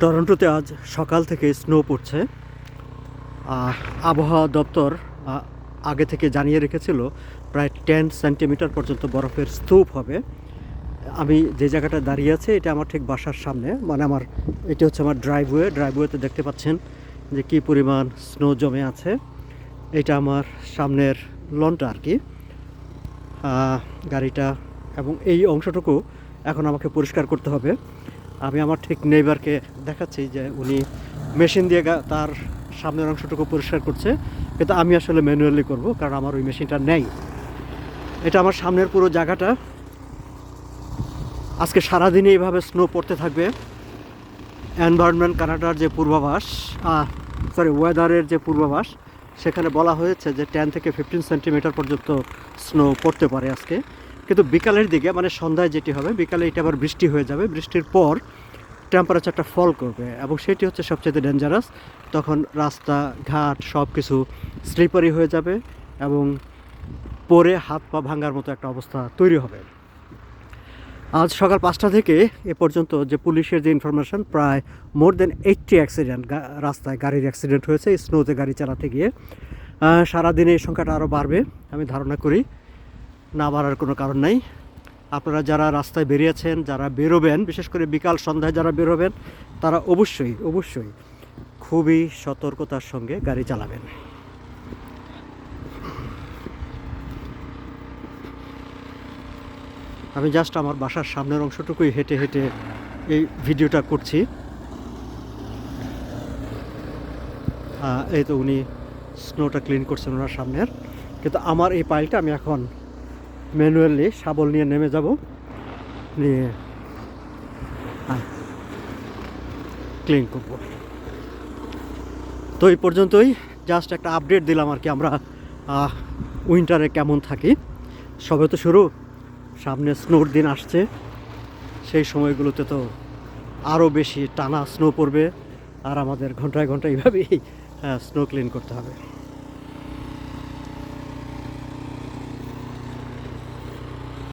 টরন্টোতে আজ সকাল থেকে স্নো পড়ছে। আবহাওয়া দপ্তর আগে থেকে জানিয়ে রেখেছিল, প্রায় টেন সেন্টিমিটার পর্যন্ত বরফের স্তূপ হবে। আমি যে জায়গাটা দাঁড়িয়ে আছি, এটা আমার ঠিক বাসার সামনে। মানে আমার, এটা হচ্ছে আমার ড্রাইভওয়ে। ড্রাইভওয়েতে দেখতে পাচ্ছেন যে কী পরিমাণ স্নো জমে আছে। এটা আমার সামনের লনটা আর কি। গাড়িটা এবং এই অংশটুকু এখন আমাকে পরিষ্কার করতে হবে। আমি আমার ঠিক নেইবারকে দেখাচ্ছি যে উনি মেশিন দিয়ে তার সামনের অংশটুকু পরিষ্কার করছে। কিন্তু আমি আসলে ম্যানুয়ালি করব, কারণ আমার ওই মেশিনটা নেই। এটা আমার সামনের পুরো জায়গাটা। আজকে সারাদিনই এইভাবে স্নো পড়তে থাকবে। এনভায়রনমেন্ট কানাডার যে পূর্বাভাস সরি ওয়েদারের যে পূর্বাভাস, সেখানে বলা হয়েছে যে টেন থেকে ফিফটিন সেন্টিমিটার পর্যন্ত স্নো পড়তে পারে আজকে। কিন্তু বিকালের দিকে মানে সন্ধ্যায় যেটি হবে, বিকালে এটা আবার বৃষ্টি হয়ে যাবে। বৃষ্টির পর টেম্পারেচারটা ফল করবে এবং সেটি হচ্ছে সবচেয়ে ডেঞ্জারাস তখন রাস্তা, ঘাট সব কিছু স্লিপারি হয়ে যাবে এবং পরে হাত পা ভাঙার মতো একটা অবস্থা তৈরি হবে। আজ সকাল পাঁচটা থেকে এ পর্যন্ত যে পুলিশের যে ইনফরমেশন প্রায় মোর দেন এইটটি অ্যাক্সিডেন্ট রাস্তায় গাড়ির অ্যাক্সিডেন্ট হয়েছে স্নোতে গাড়ি চালাতে গিয়ে। সারাদিনে এই সংখ্যাটা আরও বাড়বে, আমি ধারণা করি। না বাড়ার কোনো কারণ নাই। আপনারা যারা রাস্তায় বেরিয়েছেন, যারা বেরোবেন, বিশেষ করে বিকাল সন্ধ্যায় যারা বেরোবেন, তারা অবশ্যই অবশ্যই খুবই সতর্কতার সঙ্গে গাড়ি চালাবেন। আমি জাস্ট আমার বাসার সামনের অংশটুকুই হেঁটে হেঁটে এই ভিডিওটা করছি। এই তো উনি স্নোটা ক্লিন করছেন ওনার সামনের। কিন্তু আমার এই পাইলটা আমি এখন ম্যানুয়ালি শাবল নিয়ে নেমে যাব। নিয়ে ক্লিন করব। তো এই পর্যন্তই জাস্ট একটা আপডেট দিলাম আর কি আমরা উইন্টারে কেমন থাকি। সবে তো শুরু, সামনে স্নোর দিন আসছে। সেই সময়গুলোতে তো আরও বেশি টানা স্নো পড়বে, আর আমাদের ঘন্টায় ঘন্টায় এইভাবেই স্নো ক্লিন করতে হবে।